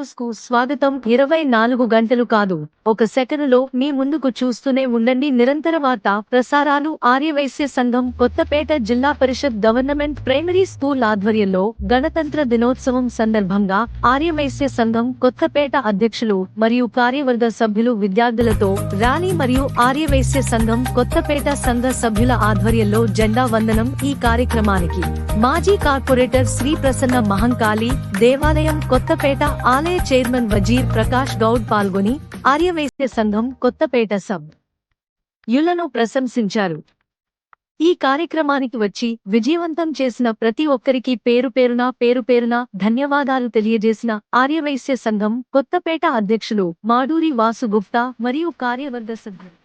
న్యూస్కు స్వాగతం. ఇరవై నాలుగు గంటలు కాదు. ఒక సెకనులో మీ ముందుకు చూస్తూనే ఉండండి. నిరంతర వార్త ప్రసారాలు ఆర్యవైశ్య సంఘం కొత్తపేట జిల్లా పరిషత్ గవర్నమెంట్ ప్రైమరీ స్కూల్ ఆధ్వర్యంలో గణతంత్ర దినోత్సవం సందర్భంగా ఆర్యవైశ్య సంఘం కొత్తపేట అధ్యక్షులు మరియు కార్యవర్గ సభ్యులు విద్యార్థులతో ర్యాలీ మరియు ఆర్యవైశ్య సంఘం కొత్తపేట సంఘ సభ్యుల ఆధ్వర్యంలో జెండా వందనం ఈ కార్యక్రమానికి. మాజీ కార్పొరేటర్ శ్రీ ప్రసన్న మహంకాళి దేవాలయం కొత్తపేట ఆలయ చైర్మన్ వజీర్ ప్రకాష్ గౌడ్ పాల్గొని ఆర్యవైశ్య సంఘం కొత్తపేట సబ్ యులను ప్రశంసించారు. ఈ కార్యక్రమానికి వచ్చి విజయవంతం చేసిన ప్రతి ఒక్కరికి పేరు పేరున పేరు పేరున ధన్యవాదాలు తెలియజేసిన ఆర్యవైశ్య సంఘం కొత్తపేట అధ్యక్షులు మాడూరి వాసు గుప్తా మరియు కార్యవర్గ సభ్యులు.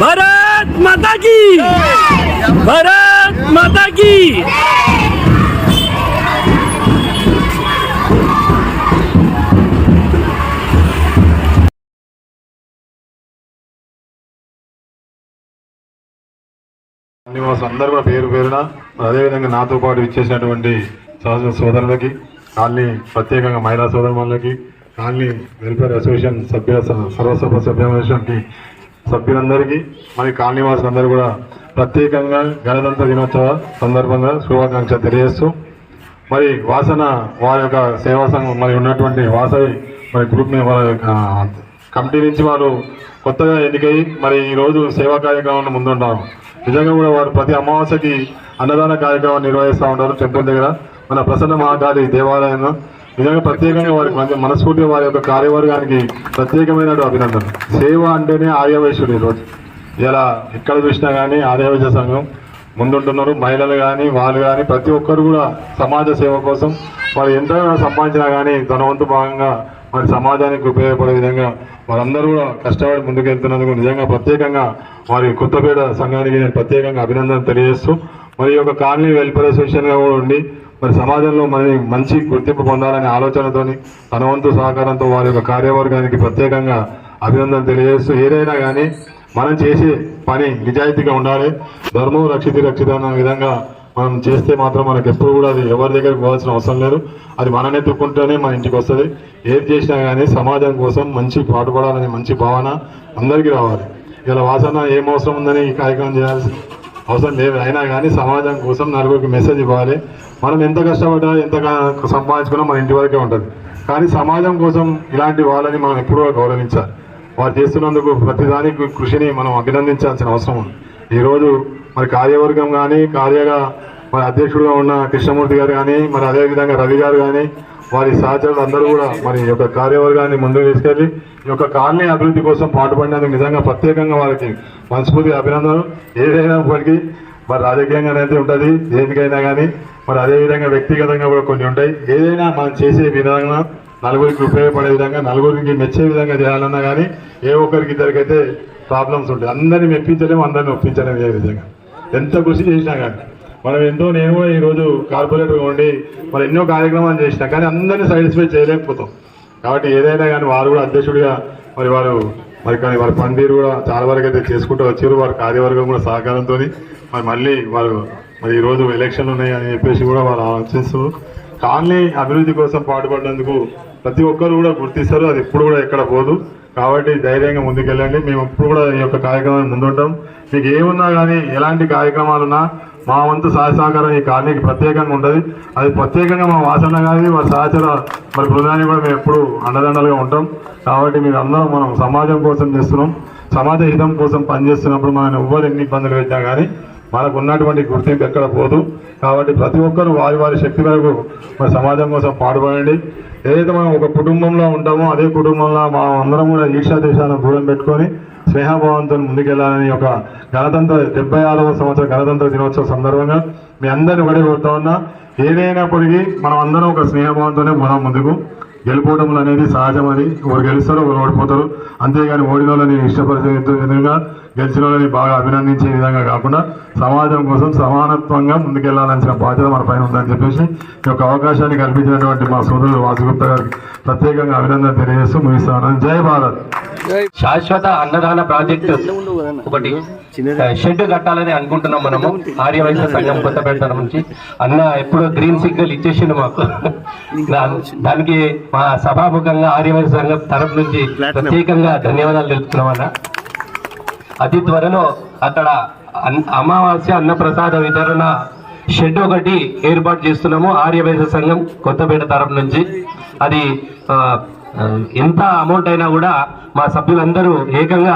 భరత్ మాతాకి భారత్ మాతాకి శ్రీనివాస్ అందరు కూడా పేరు పేరున అదేవిధంగా నాతో పాటు ఇచ్చేసినటువంటి సహజ సోదరులకి కాలనీ ప్రత్యేకంగా మహిళా సోదరులకి కాలనీ వెల్ఫేర్ అసోసియేషన్ సభ్య సర్వసభ సభ్య సభ్యులందరికీ మరి కాలనీవాసులందరూ కూడా ప్రత్యేకంగా గణతంత్ర దినోత్సవ సందర్భంగా శుభాకాంక్షలు తెలియజేస్తూ మరి వాసన వారి యొక్క సేవా సంఘం మరి ఉన్నటువంటి వాసవి మరి గ్రూప్ వారి యొక్క కమిటీ నుంచి వారు కొత్తగా ఎన్నికై మరి ఈ రోజు సేవా కార్యక్రమాన్ని ముందుంటారు. నిజంగా కూడా వారు ప్రతి అమావాస్యకి అన్నదాన కార్యక్రమం నిర్వహిస్తూ ఉంటారు. టెంపుల్ దగ్గర మన ప్రసన్న మహాకాళి దేవాలయంలో నిజంగా ప్రత్యేకంగా వారికి మంచి మనస్ఫూర్తిగా వారి యొక్క కార్యవర్గానికి ప్రత్యేకమైన అభినందన. సేవ అంటేనే ఆర్యవైశ్యుడు ఈరోజు ఇలా ఎక్కడ చూసినా కానీ ఆర్యవైశ్య సంఘం ముందుంటున్నారు. మహిళలు కానీ వాళ్ళు కానీ ప్రతి ఒక్కరు కూడా సమాజ సేవ కోసం వారు ఎంత సంపాదించినా కానీ తన వంతు భాగంగా మరి సమాజానికి ఉపయోగపడే విధంగా వారందరూ కూడా కష్టపడి ముందుకెళ్తున్నందుకు నిజంగా ప్రత్యేకంగా వారి కొత్తపేట సంఘానికి నేను ప్రత్యేకంగా అభినందన తెలియజేస్తూ మరి ఈ యొక్క కాలనీ వెల్ఫేర్ అసోసియేషన్గా కూడా ఉండి మరి సమాజంలో మరి మంచి గుర్తింపు పొందాలనే ఆలోచనతోని తన వంతు సహకారంతో వారి యొక్క కార్యవర్గానికి ప్రత్యేకంగా అభినందన తెలియజేస్తూ ఏదైనా కానీ మనం చేసే పని నిజాయితీగా ఉండాలి. ధర్మం రక్షితి రక్షిత అన్న విధంగా మనం చేస్తే మాత్రం మనకు ఎప్పుడు కూడా అది ఎవరి దగ్గరికి పోవాల్సిన అవసరం లేదు. అది మననే తుక్కుంటేనే మన ఇంటికి వస్తుంది. ఏది చేసినా కానీ సమాజం కోసం మంచి పాటుపడాలనే మంచి భావన అందరికీ రావాలి. ఇలా వాసన ఏం అవసరం ఉందని ఈ కార్యక్రమం చేయాల్సి అవసరం లేదు. అయినా కానీ సమాజం కోసం నలుగురికి మెసేజ్ ఇవ్వాలి. మనం ఎంత కష్టపడ్డా ఎంత సంపాదించుకున్నా మన ఇంటి వరకే ఉంటుంది. కానీ సమాజం కోసం ఇలాంటి వాళ్ళని మనం ఎప్పుడూ గౌరవించాలి. వారు చేస్తున్నందుకు ప్రతిదానికి కృషిని మనం అభినందించాల్సిన అవసరం ఉంది. ఈరోజు మరి కార్యవర్గం కానీ కార్యగా మరి అధ్యక్షుడుగా ఉన్న కృష్ణమూర్తి గారు కానీ మరి అదేవిధంగా రవి గారు కానీ వారి సహచరులు అందరూ కూడా మరి ఈ యొక్క కార్యవర్గాన్ని ముందుకు తీసుకెళ్ళి ఈ యొక్క కాలనీ అభివృద్ధి కోసం పాటుపడినందుకు నిజంగా ప్రత్యేకంగా వారికి మనస్ఫూర్తి అభినందనలు. ఏదైనప్పటికీ మరి రాజకీయంగానైతే ఉంటుంది దేనికైనా కానీ మరి అదేవిధంగా వ్యక్తిగతంగా కూడా కొన్ని ఉంటాయి. ఏదైనా మనం చేసే విధంగా నలుగురికి ఉపయోగపడే విధంగా నలుగురికి మెచ్చే విధంగా చేయాలన్నా కానీ ఏ ఒక్కరికి ఇద్దరికైతే ప్రాబ్లమ్స్ ఉంటాయి. అందరిని మెప్పించలేము అందరిని ఒప్పించలేము ఏ విధంగా. ఎంత కృషి చేసినా కానీ మనం ఎంతో నేను కూడా ఈరోజు కార్పొరేటర్గా ఉండి మరి ఎన్నో కార్యక్రమాలు చేసినా కానీ అందరినీ సాటిస్ఫై చేయలేకపోతాం. కాబట్టి ఏదైనా కానీ వారు కూడా అధ్యక్షుడిగా మరి వారు మరి కానీ వారి పనితీరు కూడా చాలా వరకు అయితే చేసుకుంటూ వచ్చారు. వారి కార్యవర్గం కూడా సహకారంతో మరి మళ్ళీ వారు మరి ఈ రోజు ఎలక్షన్లు ఉన్నాయి అని చెప్పేసి కూడా వారు ఆలోచిస్తూ కాలనీ అభివృద్ధి కోసం పాటుపడినందుకు ప్రతి ఒక్కరు కూడా గుర్తిస్తారు అది ఎప్పుడు కూడా ఎక్కడ పోదు. కాబట్టి ధైర్యంగా ముందుకెళ్ళండి. మేము ఎప్పుడు కూడా ఈ యొక్క కార్యక్రమాన్ని ముందుంటాం. మీకు ఏమున్నా కానీ ఎలాంటి కార్యక్రమాలున్నా మా వంతు సహాయ సహకారం ఈ కాలనీకి ప్రత్యేకంగా ఉంటుంది. అది ప్రత్యేకంగా మా వాసన కానీ వారి సహచర మరి బృందాన్ని కూడా మేము ఎప్పుడు అండదండలుగా ఉంటాం. కాబట్టి మీరు అందరం మనం సమాజం కోసం చేస్తున్నాం. సమాజ హితం కోసం పనిచేస్తున్నప్పుడు మనం ఎవ్వరు ఎన్ని ఇబ్బందులు పెట్టినా కానీ మనకు ఉన్నటువంటి గుర్తింపు ఎక్కడ పోదు. కాబట్టి ప్రతి ఒక్కరు వారి వారి శక్తి వరకు మరి సమాజం కోసం పాటుపడండి. ఏదైతే మనం ఒక కుటుంబంలో ఉంటామో అదే కుటుంబంలో మనం అందరం కూడా ఈర్షా దేశాలను దూరం పెట్టుకొని స్నేహభావంతో ముందుకెళ్ళాలని ఒక గణతంత్ర డెబ్బై ఆరవ సంవత్సరం గణతంత్ర దినోత్సవ సందర్భంగా మీ అందరిని ఒకటే కోరుతా ఉన్నా ఏదైనప్పటికీ మనం అందరం ఒక స్నేహభావంతోనే మనం ముందుకు గెలుపోవటములు అనేది సహజం అని ఒకరు గెలుస్తారు ఒకరు ఓడిపోతారు. అంతేగాని ఓడిన వాళ్ళని ఇష్టపరిచే విధంగా గెలిచిన వాళ్ళని బాగా అభినందించే విధంగా కాకుండా సమాజం కోసం సమానత్వంగా ముందుకెళ్ళాల్సిన బాధ్యత మన పైన ఉందని చెప్పేసి ఈ యొక్క అవకాశాన్ని కల్పించినటువంటి మా సోదరుడు వాసుగుప్తా గారికి ప్రత్యేకంగా అభినందన తెలియజేస్తూ ముగిస్తాను జై భారత్! శాశ్వత అన్నదాన ప్రాజెక్టు ఒకటి షెడ్ కట్టాలని అనుకుంటున్నాం మనము. ఆర్యవైశ్య సంఘం కొత్తపేట నుంచి అన్న ఎప్పుడో గ్రీన్ సిగ్నల్ ఇచ్చేసిండు మాకు. దానికి మా సభాముఖంగా ఆర్యవైశ్య సంఘం తరఫు నుంచి ప్రత్యేకంగా ధన్యవాదాలు తెలుపుతున్నాం అన్న. అతి త్వరలో అక్కడ అమావాస్య అన్నప్రసాద వితరణ షెడ్ ఒకటి ఏర్పాటు చేస్తున్నాము ఆర్యవైశ్య సంఘం కొత్తపేట తరఫు నుంచి. అది ఎంత అమౌంట్ అయినా కూడా మా సభ్యులందరూ ఏకంగా